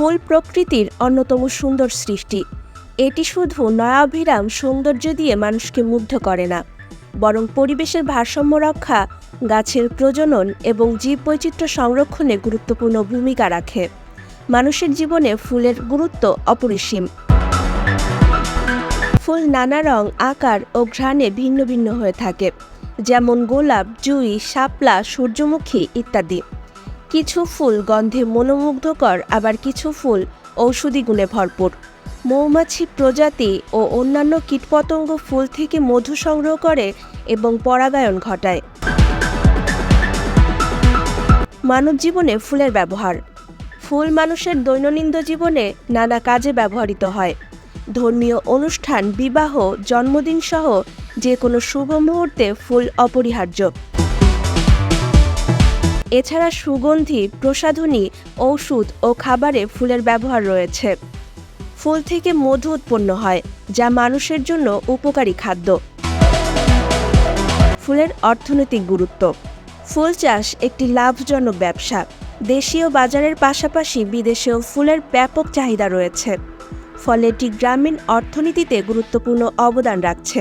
ফুল প্রকৃতির অন্যতম সুন্দর সৃষ্টি। এটি শুধু নয়াভিরাম সৌন্দর্য দিয়ে মানুষকে মুগ্ধ করে না, বরং পরিবেশের ভারসাম্য রক্ষা, গাছের প্রজনন এবং জীববৈচিত্র্য সংরক্ষণে গুরুত্বপূর্ণ ভূমিকা রাখে। মানুষের জীবনে ফুলের গুরুত্ব অপরিসীম। ফুল নানা রং, আকার ও ঘ্রাণে ভিন্ন ভিন্ন হয়ে থাকে, যেমন গোলাপ, জুই, শাপলা, সূর্যমুখী ইত্যাদি। কিছু ফুল গন্ধে মনোমুগ্ধকর, আবার কিছু ফুল ঔষধি গুণে ভরপুর। মৌমাছি প্রজাতি ও অন্যান্য কীটপতঙ্গ ফুল থেকে মধু সংগ্রহ করে এবং পরাগায়ন ঘটায়। মানব জীবনে ফুলের ব্যবহার। ফুল মানুষের দৈনন্দিন জীবনে নানা কাজে ব্যবহৃত হয়। ধর্মীয় অনুষ্ঠান, বিবাহ জন্মদিন সহ যে কোনো শুভ মুহূর্তে ফুল অপরিহার্য। এছাড়া সুগন্ধি, প্রসাধনী, ঔষধ ও খাবারে ফুলের ব্যবহার রয়েছে। ফুল থেকে মধু উৎপন্ন হয়, যা মানুষের জন্য উপকারী খাদ্য। ফুলের অর্থনৈতিক গুরুত্ব। ফুল চাষ একটি লাভজনক ব্যবসা। দেশীয় বাজারের পাশাপাশি বিদেশেও ফুলের ব্যাপক চাহিদা রয়েছে। ফলে এটি গ্রামীণ অর্থনীতিতে গুরুত্বপূর্ণ অবদান রাখছে।